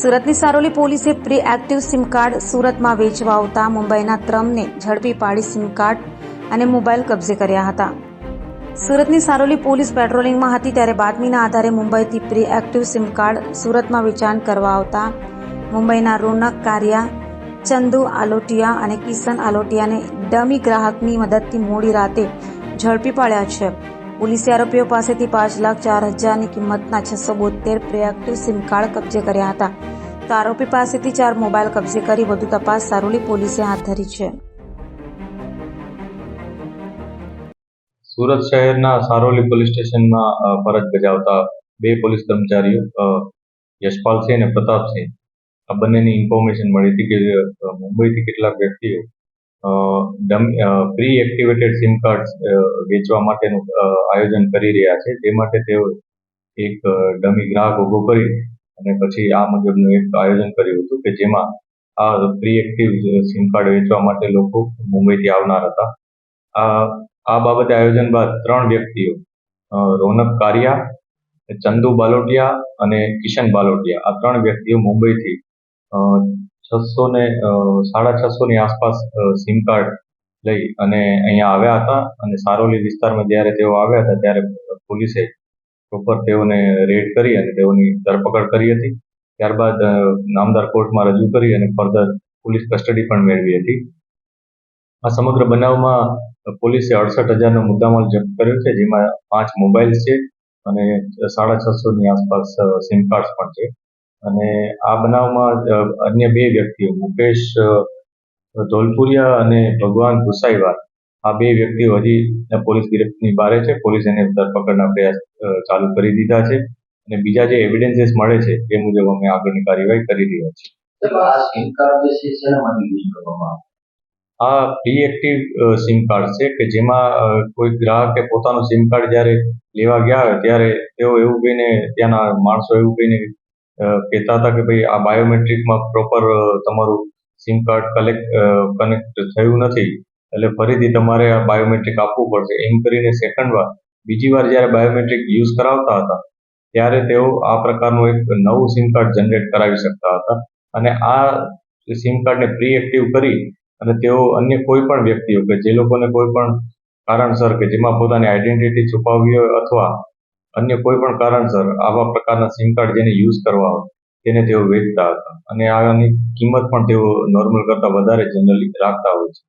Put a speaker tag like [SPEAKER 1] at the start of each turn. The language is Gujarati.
[SPEAKER 1] સુરતની સારોલી પોલીસે પ્રી એક્ટિવ સિમ કાર્ડ સુરતમાં વેચવા આવતા મુંબઈના ત્રમને ઝડપી પાડી સિમ કાર્ડ અને મોબાઈલ કબજે કર્યા હતા. સુરતની સારોલી પોલીસ પેટ્રોલિંગમાં હતી ત્યારે બાતમીના આધારે મુંબઈથી પ્રી એક્ટિવ સિમ કાર્ડ સુરતમાં વેચાણ કરવા આવતા મુંબઈના રોનક કારિયા, ચંદુ આલોટિયા અને કિશન આલોટિયાને ડમી ગ્રાહકની મદદથી મોડી રાતે ઝડપી પાડ્યા છે. પોલીસે આરોપીઓ પાસેથી પાંચ લાખ ચાર હજારની કિંમતના છસો બોતેર પ્રિએક્ટિવ સિમ કાર્ડ કબજે કર્યા હતા. તો આરોપી પાસેથી ચાર મોબાઈલ કબજે કરી વધુ તપાસ સારોલી પોલીસે હાથ ધરી છે.
[SPEAKER 2] સુરત શહેરના સારોલી પોલીસ સ્ટેશનમાં ફરજ બજાવતા બે પોલીસ કર્મચારીઓ યશપાલસિંહ અને પ્રતાપસિંહ, આ બંનેની ઇન્ફોર્મેશન મળી હતી કે મુંબઈથી કેટલાક વ્યક્તિઓ પ્રી એક્ટિવેટેડ સિમ કાર્ડ વેચવા માટેનું આયોજન કરી રહ્યા છે. તે માટે તેઓ એક ડમી ગ્રાહક ઊભો કરી અને પછી આ મુજબનું એક આયોજન કર્યું હતું કે જેમાં આ પ્રી એક્ટિવ સિમ કાર્ડ વેચવા માટે લોકો મુંબઈથી આવનાર હતા. આ આ બાબતે આયોજન બાદ ત્રણ વ્યક્તિઓ રોનક કારિયા, ચંદુ બાલોટિયા અને કિશન બાલોટિયા, આ ત્રણ વ્યક્તિઓ મુંબઈથી છસો ને સાડા છસો ની આસપાસ સિમ કાર્ડ લઈ અને અહીંયા આવ્યા હતા અને સારોલી વિસ્તારમાં જ્યારે તેઓ આવ્યા હતા ત્યારે પોલીસે પ્રોપર તેઓને રેડ કરી અને તેઓની ધરપકડ કરી હતી. ત્યારબાદ નામદાર કોર્ટમાં રજૂ કરી અને ફર્ધર પોલીસ કસ્ટડી પણ મેળવી હતી. આ સમગ્ર બનાવમાં પોલીસે અડસઠ હજારનો મુદ્દામાલ જપ્ત કર્યો છે, જેમાં પાંચ મોબાઈલ છે અને સાડા છસોની આસપાસ સિમ કાર્ડ્સ પણ છે. અને આ બનાવમાં અન્ય બે વ્યક્તિઓ, મુકેશ ધોલપુરિયા અને ભગવાન ભુસાઈવાર આ બે વ્યક્તિઓ હજી પોલીસ ગિરફ્તની બહાર છે. પોલીસ એને ધરપકડના પ્રયાસ ચાલુ કરી દીધા છે. અને બીજા જે એવિડન્સીસ મળે છે એ મુજબ અમે આગળની કાર્યવાહી કરી રહ્યા છીએ.
[SPEAKER 3] આ સિમ કાર્ડ જે છે શેના માટે યુઝ કરવામાં આવે?
[SPEAKER 2] આ પ્રી એક્ટિવ સિમ કાર્ડ છે કે જેમાં કોઈ ગ્રાહકે પોતાનું સિમ કાર્ડ જ્યારે લેવા ગયા ત્યારે તેઓ એવું કહીને ત્યાંના માણસો એવું કહીને કહેતા હતા કે ભાઈ આ બાયોમેટ્રિકમાં પ્રોપર તમારું સિમ કાર્ડ કલેક્ટ કનેક્ટ થયું નથી. એટલે ફરીથી તમારે આ બાયોમેટ્રિક આપવું પડશે. એમ કરીને સેકન્ડ વાર, બીજી વાર જ્યારે બાયોમેટ્રિક યુઝ કરાવતા હતા, ત્યારે તેઓ આ પ્રકારનું એક નવું સિમ કાર્ડ જનરેટ કરાવી શકતા હતા. અને આ સિમ કાર્ડને પ્રી એક્ટિવ કરી અને તેઓ અન્ય કોઈ પણ વ્યક્તિઓ કે જે લોકોને કોઈ પણ કારણસર કે જેમાં પોતાની આઈડેન્ટિટી છુપાવવી હોય અથવા અન્ય કોઈ પણ કારણસર આવા પ્રકારના સિમ કાર્ડ જેને યુઝ કરવા હોય, તેને તેઓ વેચતા હતા. અને આની કિંમત પણ તેઓ નોર્મલ કરતાં વધારે જનરલી રાખતા હોય છે.